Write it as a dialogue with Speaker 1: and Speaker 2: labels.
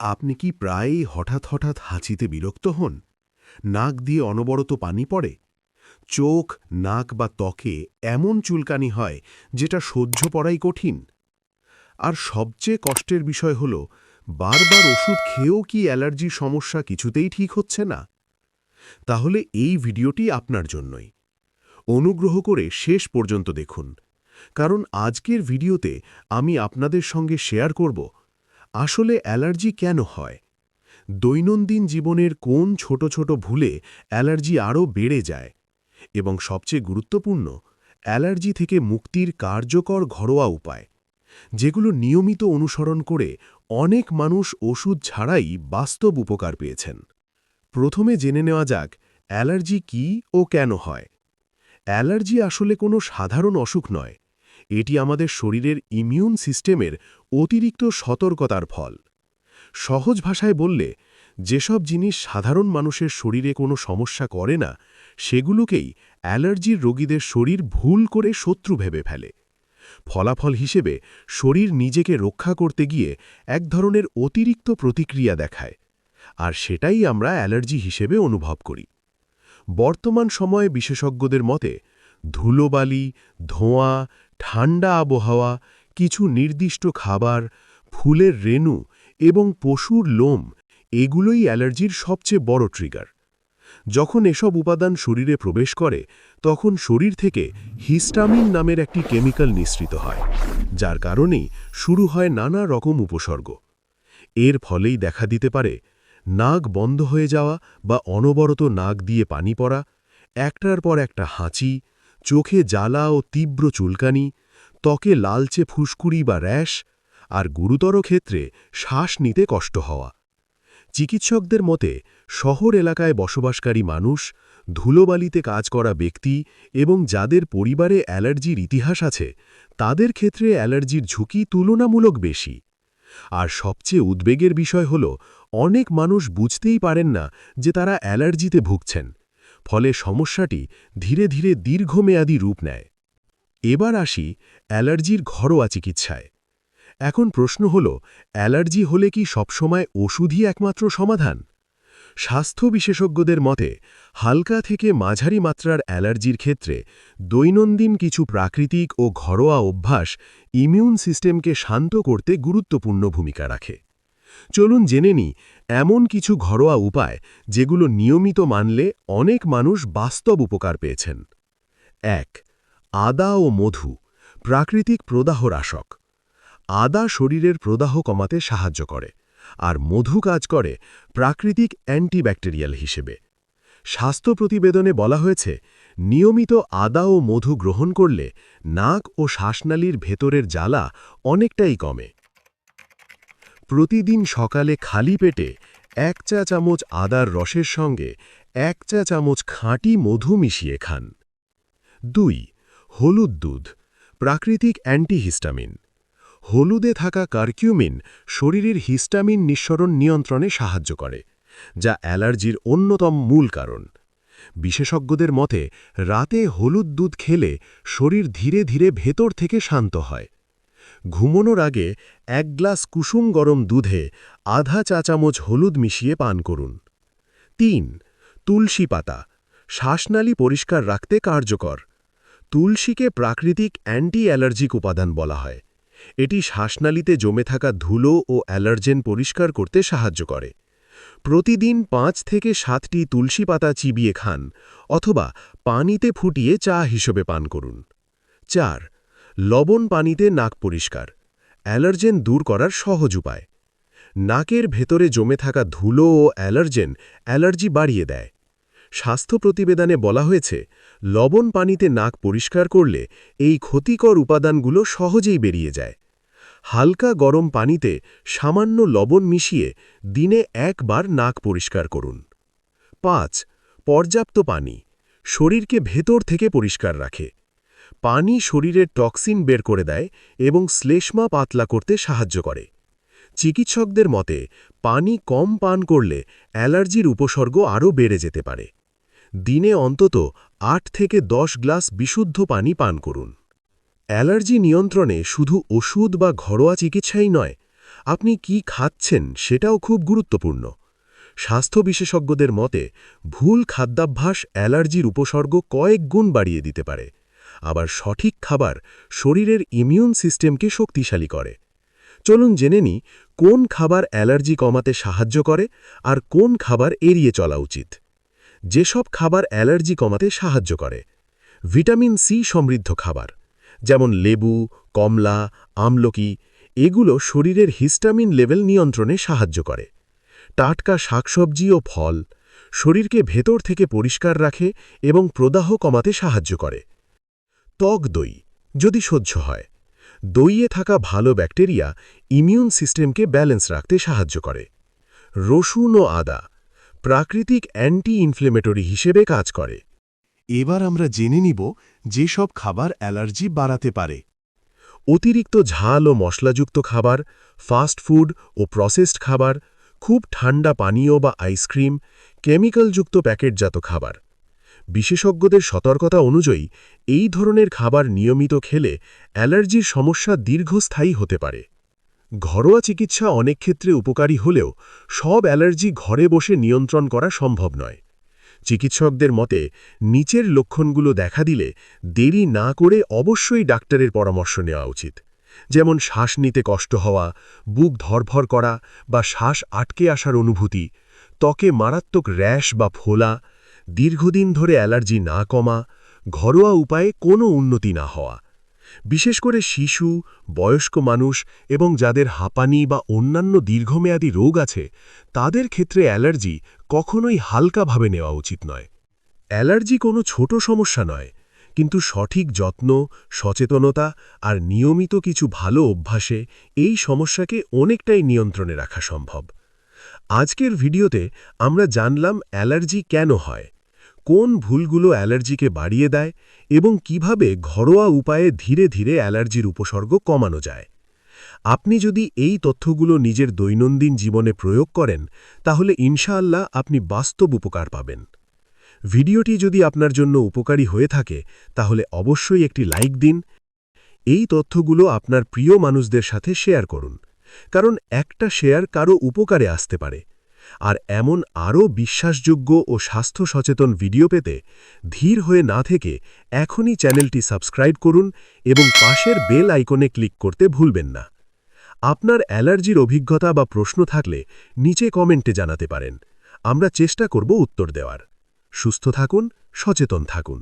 Speaker 1: আপনি কি প্রায়ই হঠাৎ হঠাৎ হাঁচিতে বিরক্ত হন? নাক দিয়ে অনবরত পানি পড়ে? চোখ, নাক বা ত্বকে এমন চুলকানি হয় যেটা সহ্য পড়াই কঠিন। আর সবচেয়ে কষ্টের বিষয় হল, বারবার ওষুধ খেয়েও কি অ্যালার্জির সমস্যা কিছুতেই ঠিক হচ্ছে না? তাহলে এই ভিডিওটি আপনার জন্যই। অনুগ্রহ করে শেষ পর্যন্ত দেখুন। কারণ আজকের ভিডিওতে আমি আপনাদের সঙ্গে শেয়ার করব আসলে অ্যালার্জি কেন হয়? দৈনন্দিন জীবনের কোন ছোট ছোট ভুলে অ্যালার্জি আরও বেড়ে যায়? এবং সবচেয়ে গুরুত্বপূর্ণ, অ্যালার্জি থেকে মুক্তির কার্যকর ঘরোয়া উপায়, যেগুলো নিয়মিত অনুসরণ করে অনেক মানুষ ওষুধ ছাড়াই বাস্তব উপকার পেয়েছেন। প্রথমে জেনে নেওয়া যাক, অ্যালার্জি কি ও কেন হয়? অ্যালার্জি আসলে কোনো সাধারণ অসুখ নয় এটি আমাদের শরীরের ইমিউন সিস্টেমের অতিরিক্ত সতর্কতার ফল। সহজ ভাষায় বললে, যেসব জিনিস সাধারণ মানুষের শরীরে কোনো সমস্যা করে না, সেগুলোকেই অ্যালার্জির রোগীদের শরীর ভুল করে শত্রু ভেবে ফেলে। ফলাফল হিসেবে শরীর নিজেকে রক্ষা করতে গিয়ে এক ধরনের অতিরিক্ত প্রতিক্রিয়া দেখায়, আর সেটাই আমরা অ্যালার্জি হিসেবে অনুভব করি। বর্তমান সময়ে বিশেষজ্ঞদের মতে, ধুলোবালি, ধোঁয়া ঠান্ডা আবহাওয়া, কিছু নির্দিষ্ট খাবার, ফুলের রেণু এবং পশুর লোম, এগুলোই অ্যালার্জির সবচেয়ে বড় ট্রিগার। যখন এসব উপাদান শরীরে প্রবেশ করে, তখন শরীর থেকে হিস্টামিন নামের একটি কেমিক্যাল নিঃসৃত হয়, যার কারণেই শুরু হয় নানা রকম উপসর্গ। এর ফলেই দেখা দিতে পারে, নাক বন্ধ হয়ে যাওয়া বা অনবরত নাক দিয়ে পানি পড়া, একটার পর একটা হাঁচি চোখে জ্বালা ও তীব্র চুলকানি, ত্বকে লালচে ফুসকুড়ি বা র্যাশ, আর গুরুতর ক্ষেত্রে শ্বাস নিতে কষ্ট হওয়া। চিকিৎসকদের মতে, শহর এলাকায় বসবাসকারী মানুষ, ধুলোবালিতে কাজ করা ব্যক্তি এবং যাদের পরিবারে অ্যালার্জির ইতিহাস আছে, তাদের ক্ষেত্রে অ্যালার্জির ঝুঁকি তুলনামূলক বেশি। আর সবচেয়ে উদ্বেগের বিষয় হল, অনেক মানুষ বুঝতেই পারেন না যে তারা অ্যালার্জিতে ভুগছেন। ফলে সমস্যাটি ধীরে ধীরে দীর্ঘমেয়াদী রূপ নেয়। এবার আসি অ্যালার্জির ঘরোয়া চিকিৎসায়। এখন প্রশ্ন হল, অ্যালার্জি হলে কি সবসময় ওষুধই একমাত্র সমাধান? স্বাস্থ্য বিশেষজ্ঞদের মতে, হালকা থেকে মাঝারি মাত্রার অ্যালার্জির ক্ষেত্রে দৈনন্দিন কিছু প্রাকৃতিক ও ঘরোয়া অভ্যাস ইমিউন সিস্টেমকে শান্ত করতে গুরুত্বপূর্ণ ভূমিকা রাখে। চলুন জেনে নিই, এমন কিছু ঘরোয়া উপায় যেগুলো নিয়মিত মানলে অনেক মানুষ বাস্তব উপকার পেয়েছেন। এক, আদা ও মধু, প্রাকৃতিক প্রদাহরাসক আদা শরীরের প্রদাহ কমাতে সাহায্য করে, আর মধু কাজ করে প্রাকৃতিক অ্যান্টিব্যাকটেরিয়াল হিসেবে। স্বাস্থ্য প্রতিবেদনে বলা হয়েছে, নিয়মিত আদা ও মধু গ্রহণ করলে নাক ও শ্বাসনালীর ভেতরের জ্বালা অনেকটাই কমে। প্রতিদিন সকালে খালি পেটে এক চা চামচ আদার রসের সঙ্গে এক চা চামচ খাঁটি মধু মিশিয়ে খান। দুই, হলুদ দুধ, প্রাকৃতিক অ্যান্টিহিস্টামিন। হলুদে থাকা কার্কিউমিন শরীরের হিস্টামিন নিঃসরণ নিয়ন্ত্রণে সাহায্য করে, যা অ্যালার্জির অন্যতম মূল কারণ। বিশেষজ্ঞদের মতে, রাতে হলুদ দুধ খেলে শরীর ধীরে ধীরে ভেতর থেকে শান্ত হয়। ঘুমনোর আগে এক গ্লাস কুসুম গরম দুধে আধা চা চামচ হলুদ মিশিয়ে পান করুন। তিন, তুলসী পাতা। শ্বাসনালী পরিষ্কার রাখতে কার্যকর। তুলসীকে প্রাকৃতিক অ্যান্টি অ্যালার্জিক উপাদান বলা হয়। এটি শ্বাসনালীতে জমে থাকা ধুলো ও অ্যালার্জেন পরিষ্কার করতে সাহায্য করে। প্রতিদিন পাঁচ থেকে সাতটি তুলসী পাতা চিবিয়ে খান অথবা পানিতে ফুটিয়ে চা হিসেবে পান করুন। চার লবণ পানিতে নাক পরিষ্কার। অ্যালার্জেন দূর করার সহজ উপায়। নাকের ভেতরে জমে থাকা ধুলো ও অ্যালার্জেন অ্যালার্জি বাড়িয়ে দেয়। স্বাস্থ্য প্রতিবেদনে বলা হয়েছে, লবণ পানিতে নাক পরিষ্কার করলে এই ক্ষতিকর উপাদানগুলো সহজেই বেরিয়ে যায়। হালকা গরম পানিতে সামান্য লবণ মিশিয়ে দিনে একবার নাক পরিষ্কার করুন। পাঁচ, পর্যাপ্ত পানি। শরীরকে ভেতর থেকে পরিষ্কার রাখে। পানি শরীরের টক্সিন বের করে দেয় এবং শ্লেষ্মা পাতলা করতে সাহায্য করে। চিকিৎসকদের মতে, পানি কম পান করলে অ্যালার্জির উপসর্গ আরও বেড়ে যেতে পারে। দিনে অন্তত আট থেকে দশ গ্লাস বিশুদ্ধ পানি পান করুন। অ্যালার্জি নিয়ন্ত্রণে শুধু ওষুধ বা ঘরোয়া চিকিৎসাই নয়, আপনি কি খাচ্ছেন সেটাও খুব গুরুত্বপূর্ণ। স্বাস্থ্য বিশেষজ্ঞদের মতে, ভুল খাদ্যাভ্যাস অ্যালার্জির উপসর্গ কয়েক গুণ বাড়িয়ে দিতে পারে। আবার সঠিক খাবার শরীরের ইমিউন সিস্টেমকে শক্তিশালী করে। চলুন জেনে নিই, কোন খাবার অ্যালার্জি কমাতে সাহায্য করে আর কোন খাবার এড়িয়ে চলা উচিত। যেসব খাবার অ্যালার্জি কমাতে সাহায্য করে, ভিটামিন সি সমৃদ্ধ খাবার, যেমন লেবু, কমলা, আমলকি, এগুলো শরীরের হিস্টামিন লেভেল নিয়ন্ত্রণে সাহায্য করে। টাটকা শাকসবজি ও ফল শরীরকে ভেতর থেকে পরিষ্কার রাখে এবং প্রদাহ কমাতে সাহায্য করে। ত্বক দই, যদি সহ্য হয়। দইয়ে থাকা ভালো ব্যাকটেরিয়া ইমিউন সিস্টেমকে ব্যালেন্স রাখতে সাহায্য করে। রসুন ও আদা প্রাকৃতিক অ্যান্টি ইনফ্লেমেটরি হিসেবে কাজ করে।
Speaker 2: এবার আমরা জেনে নিব যেসব খাবার অ্যালার্জি বাড়াতে পারে।
Speaker 1: অতিরিক্ত ঝাল ও মশলাযুক্ত খাবার, ফাস্ট ফুড ও প্রসেসড খাবার, খুব ঠান্ডা পানীয় বা আইসক্রিম, কেমিক্যালযুক্ত প্যাকেটজাত খাবার। বিশেষজ্ঞদের সতর্কতা অনুযায়ী, এই ধরনের খাবার নিয়মিত খেলে অ্যালার্জির সমস্যা দীর্ঘস্থায়ী হতে পারে। ঘরোয়া চিকিৎসা অনেক ক্ষেত্রে উপকারী হলেও সব অ্যালার্জি ঘরে বসে নিয়ন্ত্রণ করা সম্ভব নয়। চিকিৎসকদের মতে, নিচের লক্ষণগুলো দেখা দিলে দেরি না করে অবশ্যই ডাক্তারের পরামর্শ নেওয়া উচিত। যেমন শ্বাস নিতে কষ্ট হওয়া, বুক ধরভর করা বা শ্বাস আটকে আসার অনুভূতি, ত্বকে মারাত্মক র্যাশ বা ফোলা দীর্ঘদিন ধরে অ্যালার্জি না কমা, ঘরোয়া উপায়ে কোনো উন্নতি না হওয়া। বিশেষ করে শিশু, বয়স্ক মানুষ এবং যাদের হাঁপানি বা অন্যান্য দীর্ঘমেয়াদী রোগ আছে, তাদের ক্ষেত্রে অ্যালার্জি কখনোই হালকাভাবে নেওয়া উচিত নয়। অ্যালার্জি কোনো ছোট সমস্যা নয়, কিন্তু সঠিক যত্ন, সচেতনতা আর নিয়মিত কিছু ভালো অভ্যাসে এই সমস্যাকে অনেকটাই নিয়ন্ত্রণে রাখা সম্ভব। আজকের ভিডিওতে আমরা জানলাম অ্যালার্জি কেন হয় কোন ভুলগুলো অ্যালার্জিকে বাড়িয়ে দেয় এবং কীভাবে ঘরোয়া উপায়ে ধীরে ধীরে অ্যালার্জির উপসর্গ কমানো যায়? আপনি যদি এই তথ্যগুলো নিজের দৈনন্দিন জীবনে প্রয়োগ করেন, তাহলে ইনশাআল্লাহ আপনি বাস্তব উপকার পাবেন। ভিডিওটি যদি আপনার জন্য উপকারী হয়ে থাকে, তাহলে অবশ্যই একটি লাইক দিন। এই তথ্যগুলো আপনার প্রিয় মানুষদের সাথে শেয়ার করুন। কারণ একটা শেয়ার কারও উপকারে আসতে পারে। আর এমন আরও বিশ্বাসযোগ্য ও স্বাস্থ্য সচেতন ভিডিও পেতে ধীর হয়ে না থেকে এখনই চ্যানেলটি সাবস্ক্রাইব করুন এবং পাশের বেল আইকনে ক্লিক করতে ভুলবেন না। আপনার অ্যালার্জির অভিজ্ঞতা বা প্রশ্ন থাকলে নিচে কমেন্টে জানাতে পারেন। আমরা চেষ্টা করব উত্তর দেওয়ার। সুস্থ থাকুন, সচেতন থাকুন।